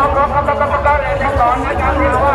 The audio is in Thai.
ครับครับครับครับครับได้เลยครับสอนอาจารย์ที่ว่า